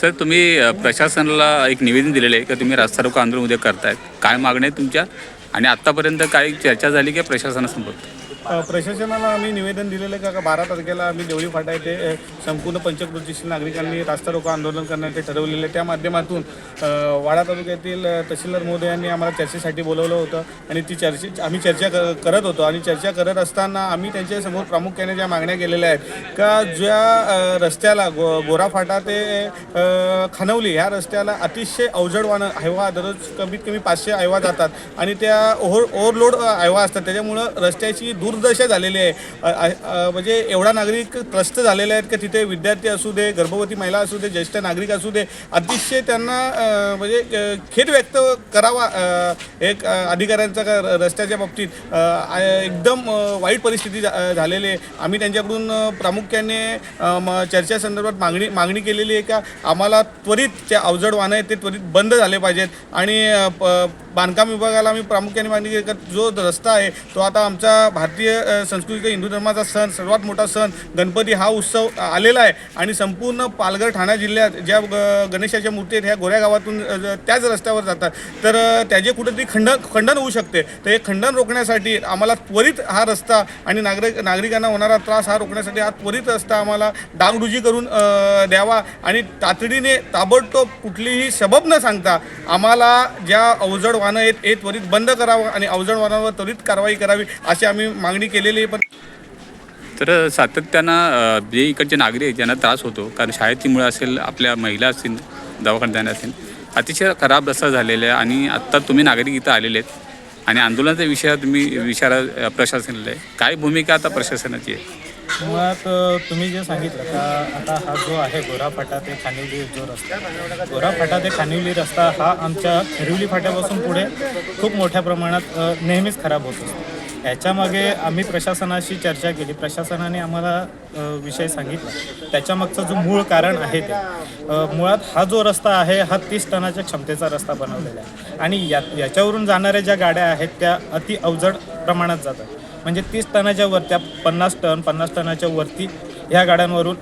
Sir तुम्ही प्रशासनाला एक निवेदन दिलेलं आहे की तुम्ही रास्ता रोको आंदोलन उद्या करतायत. काय मागण्या आहेत तुमच्या? आणि आत्तापर्यंत काही चर्चा झाली की प्रशासनासमोर? प्रशासनाला आम्ही निवेदन दिलेलं आहे का बारा तारखेला आम्ही देवळी फाटा येथे संपूर्ण पंचकृतीशील नागरिकांनी रास्ता रोको आंदोलन करण्याचे ठरवलेले आहे. त्या माध्यमातून वाडा तालुक्यातील तहसीलदार महोदयांनी आम्हाला चर्चेसाठी बोलवलं होतं आणि ती चर्चे आम्ही चर्चा क- करत होतो आणि चर्चा करत असताना आम्ही त्यांच्यासमोर प्रामुख्याने ज्या मागण्या केलेल्या आहेत का ज्या रस्त्याला गो गोरा फाटा ते खानवली ह्या रस्त्याला अतिशय अवजड वाहनं हायवा दररोज कमीत कमी पाचशे हायवा जातात आणि त्या ओव्हर ओव्हरलोड हायवा असतात त्याच्यामुळं रस्त्याची दुर्दशा झालेली आहे. म्हणजे एवढा नागरिक त्रस्त झालेले आहेत की तिथे विद्यार्थी असू दे गर्भवती महिला असू दे ज्येष्ठ नागरिक असू दे अतिशय त्यांना म्हणजे खेद व्यक्त करावा एक अधिकाऱ्यांचा का रस्त्याच्या बाबतीत. एकदम वाईट परिस्थिती झा- झालेली आहे. आम्ही त्यांच्याकडून प्रामुख्याने म- चर्चेसंदर्भात मागणी मागणी केलेली आहे का आम्हाला त्वरित जे अवजड वाहनं आहेत ते त्वरित बंद झाले पाहिजेत. आणि प- बांधकाम विभागाला आम्ही प्रामुख्याने मागणी केली का जो रस्ता आहे तो आता आमचा भारतीय भारतीय संस्कृतीचा हिंदू धर्माचा सण सर्वात मोठा सण गणपती हा उत्सव आलेला आहे. आणि संपूर्ण पालघर ठाणा जिल्ह्यात ज्या ग- गणेशाच्या मूर्ती आहेत ह्या गोऱ्या गावातून त्याच रस्त्यावर जातात. तर त्याचे कुठेतरी खंडन खंडन होऊ शकते. तर हे खंडन रोखण्यासाठी आम्हाला त्वरित हा रस्ता आणि नागरिक नागरिकांना होणारा त्रास हा रोखण्यासाठी हा त्वरित रस्ता आम्हाला डागडुजी करून द्यावा. आणि तातडीने ताबडतोब कुठलीही सबब न सांगता आम्हाला ज्या अवजड वाहनं आहेत हे त्वरित बंद करावं आणि अवजड वाहनावर त्वरित कारवाई करावी अशी आम्ही मागणी केलेली आहे पण तर सातत्यानं जे इकडचे नागरिक आहेत ज्यांना त्रास होतो कारण शाळेची मुलं असेल आपल्या महिला असतील दवाखान्यात जाण्या असेल अतिशय खराब रस्ता झालेला आहे आणि आत्ता तुम्ही नागरिक इथं आलेले आहेत. आणि आंदोलनाच्या विषयात तुम्ही विचारा प्रशासनाला आहे. काय भूमिका आता प्रशासनाची आहे? मुळात तुम्ही जे सांगितलं का आता हा जो आहे गोरा फाटा ते खानिवली जो रस्ता गोरा फाटा ते खानिवली रस्ता हा आमच्या खरिवली फाट्यापासून पुढे खूप मोठ्या प्रमाणात नेहमीच खराब होत असतो. याच्यामागे आम्ही प्रशासनाशी चर्चा केली. प्रशासनाने आम्हाला विषय सांगितला. त्याच्यामागचं जो मूळ कारण आहे ते मुळात हा जो रस्ता आहे हा तीस टनाच्या क्षमतेचा रस्ता बनवलेला आहे. आणि या याच्यावरून जाणाऱ्या ज्या गाड्या आहेत त्या अति अवजड प्रमाणात जातात. म्हणजे तीस टनाच्या वर त्या पन्नास टन पन्नास टनाच्या वरती ह्या गाड्यांवरून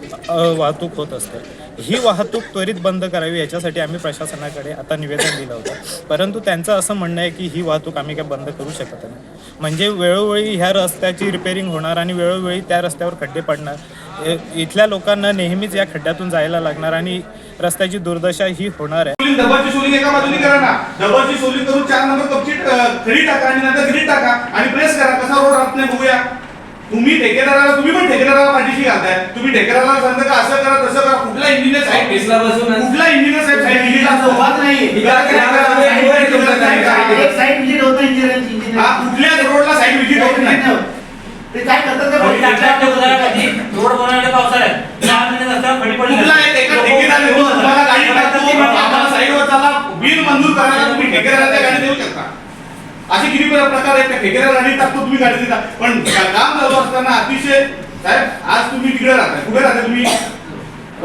वाहतूक होत असते. ही वाहतूक त्वरित बंद करावी याच्यासाठी आम्ही प्रशासनाकडे आता निवेदन दिलं होतं. परंतु त्यांचं असं म्हणणं आहे की ही वाहतूक आम्ही काय बंद करू शकत नाही. म्हणजे वेळोवेळी ह्या रस्त्याची रिपेरिंग होणार आणि वेळोवेळी त्या रस्त्यावर खड्डे पडणार. इथल्या लोकांना नेहमीच या खड्ड्यातून जायला लागणार आणि रस्त्याची दुर्दशा ही होणार आहे. सोलिंग डबलची सोलिंग एका बाजूने करा ना. डबलची सोलिंग करून चार नंबर कपची खडी टाका आणि नंतर ग्रीड टाका आणि प्रेस करा. कसा रोड राहत नाही बघूया. तुम्ही ठेकेदाराला तुम्ही पण ठेकेदाराला पाठीशी घालताय. तुम्ही ठेकेदाराला सांगता का असं करा तसं कुठला इंजिनियर साहेब? ऑफिसला बसून कुठला इंजिनियर साहेब? साहेब? इंजिनियर इंजिनियर सोबत नाही. साईड विजिट होतं इंजिनिअरिंग. हा, कुठल्याच रोडला साईड विजिट होत नाही? ते काय करतात रोड पावसाळ्यात सहा महिने खडी पडली कुठला एक एका ठेकेदार येऊन तुम्हाला गाडी टाकतो आम्हाला साईडवर चला बिल मंजूर करायला तुम्ही ठेकेदाराच्या गाडी देऊ शकता. असे किती प्र- प्रकार आहेत? ठेकेदार गाडी टाकतो तुम्ही गाडी देता. पण काम चालू असताना अतिशय साहेब आज तुम्ही तिकडे राहताय. कुठे राहताय तुम्ही?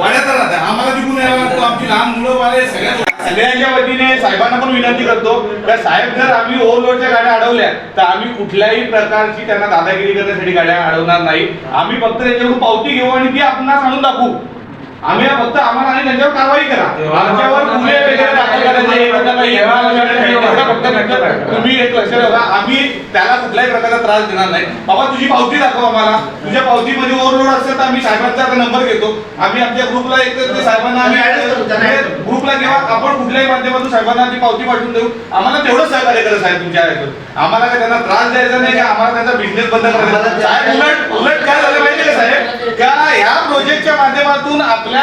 वाड्यात राहताय आम्हाला तिकडून यावं लागतं आमची लहान मुलं वाले सगळ्या सगळ्यांच्या वतीने साहेबांना पण विनंती करतो. का साहेब जर आम्ही ओव्हरलोडच्या गाड्या अडवल्या तर आम्ही कुठल्याही प्रकारची त्यांना दादागिरी करण्यासाठी गाड्या अडवणार नाही. आम्ही फक्त त्यांच्याकडून पावती घेऊ आणि ती आपणास आणून दाखवू. आम्ही फक्त आम्हाला आणि त्यांच्यावर कारवाई करा. आमच्यावर तुम्ही एक लक्षात ठेवा. आम्ही त्याला कुठल्याही प्रकारचा त्रास देणार नाही. बाबा तुझी पावती दाखव आम्हाला. तुझ्या पावतीमध्ये ओव्हरलोड असेल तर आम्ही साहेबांचा नंबर घेतो. आम्ही आमच्या ग्रुपला एक साहेबांना आम्ही ग्रुपला किंवा आपण कुठल्याही माध्यमातून साहेबांना ती पावती पाठवून देऊ. आम्हाला तेवढं सहकार्य करा साहेब तुमच्या आम्हाला काय त्यांना त्रास द्यायचा नाही का? आम्हाला त्यांचा बिझनेस बंद करायचा उलट काय झालं माहिती का साहेब का ह्या प्रोजेक्टच्या माध्यमातून आपल्या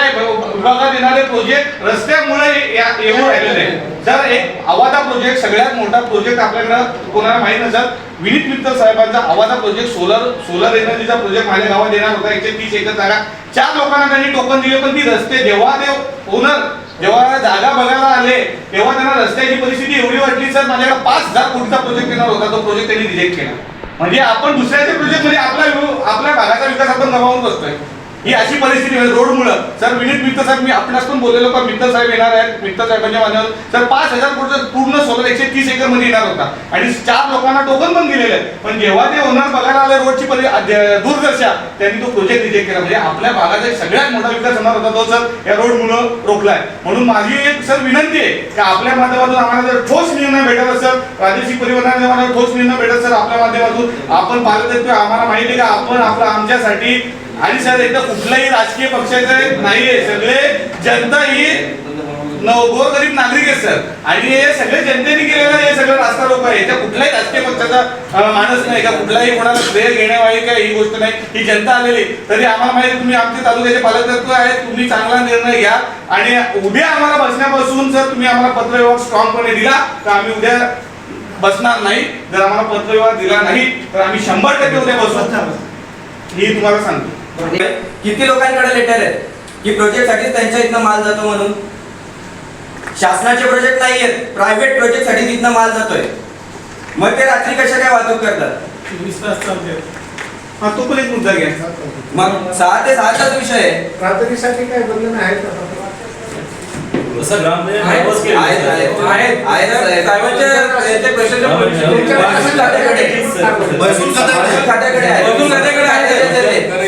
विभागात येणारे प्रोजेक्ट रस्त्यामुळे या- येऊन राहिलेले जर एक आवाजा प्रोजेक्ट सगळ्यात मोठा प्रोजेक्ट आपल्याकडं कोणाला माहीत नसत विनीत मित्तल साहेबांचा आवाजा प्रोजेक्ट सोलर सोलर एनर्जीचा प्रोजेक्ट माझ्या गावात येणार होता एकशे तीस एकर जागा. चार लोकांना त्यांनी टोकन दिले पण ती रस्ते जेव्हा ते ओनर जेव्हा जागा बघायला आले तेव्हा त्यांना रस्त्याची परिस्थिती एवढी वाटली सर माझ्याकडे पाच हजार कोटीचा प्रोजेक्ट येणार होता तो प्रोजेक्ट त्यांनी रिजेक्ट केला. म्हणजे आपण दुसऱ्याचे प्रोजेक्ट म्हणजे आपला आपल्या भागाचा विकास आपण गमावून बसतोय. ही अशी परिस्थिती रोड रोडमुळं. सर विनीत मित्तल साहेब मी आपणास पण बोललेलो का मित्तल साहेब येणार आहेत. मित्तल साहेबांच्या म्हणजे माध्यमातून सर पाच हजार कोटीचा पूर्ण सोलर एकशे तीस एकरमध्ये येणार होता. आणि चार लोकांना टोकन पण दिलेले आहे. पण जेव्हा ते होणार बघायला आले रोडची दूरदर्शा त्यांनी तो प्रोजेक्ट रिजेक्ट केला. म्हणजे आपल्या भागाचा सगळ्यात मोठा विकास होणार होता तो सर या रोडमुळं रोखलाय. म्हणून माझी एक सर विनंती आहे की आपल्या माध्यमातून आम्हाला जर ठोस निर्णय भेटत असेल प्रादेशिक परिवहनाने आम्हाला ठोस निर्णय भेटत सर आपल्या माध्यमातून आपण पाहिलं तर आम्हाला माहिती आहे का आपण आपलं आमच्यासाठी आणि सर इथं कुठल्याही राजकीय पक्षाचे नाहीये. सगळे जनता ही गोरगरीब नागरिक आहेत सर. आणि हे सगळे जनतेने केलेलं हे सगळं रास्ता रोक आहे त्या कुठल्याही राजकीय पक्षाचा माणूस नाही. का कुठलाही कोणाला श्रेय घेण्यावाळी काय ही गोष्ट नाही. ही जनता आलेली तरी आम्हाला माहिती आहे, तुम्ही आमचे तालुक्याचे पालकत्व आहेत. तुम्ही चांगला निर्णय घ्या. आणि उद्या आम्हाला बसण्यापासून जर तुम्ही आम्हाला पत्रव्यवहार स्ट्रॉंगपणे दिला. तर आम्ही उद्या बसणार नाही. जर आम्हाला पत्रव्यवहार दिला नाही तर आम्ही शंभर टक्के उद्या बसू. ही तुम्हाला सांगतो. किती लोकांकडे लेटर आहेत? की प्रोजेक्टसाठी त्यांच्या इथनं माल जातो म्हणून? शासनाचे प्रोजेक्ट नाही आहेत प्रायव्हेट प्रोजेक्टसाठी तिथनं माल जातोय. मग ते रात्री कशा काय वाहतूक करतात? तास चालते हा तो पण एक मुद्दा घ्या. मग सहा ते सहाचाच विषय आहे. रात्रीसाठी काय बंधन आहे? का महसूल खात्याकडे आहे.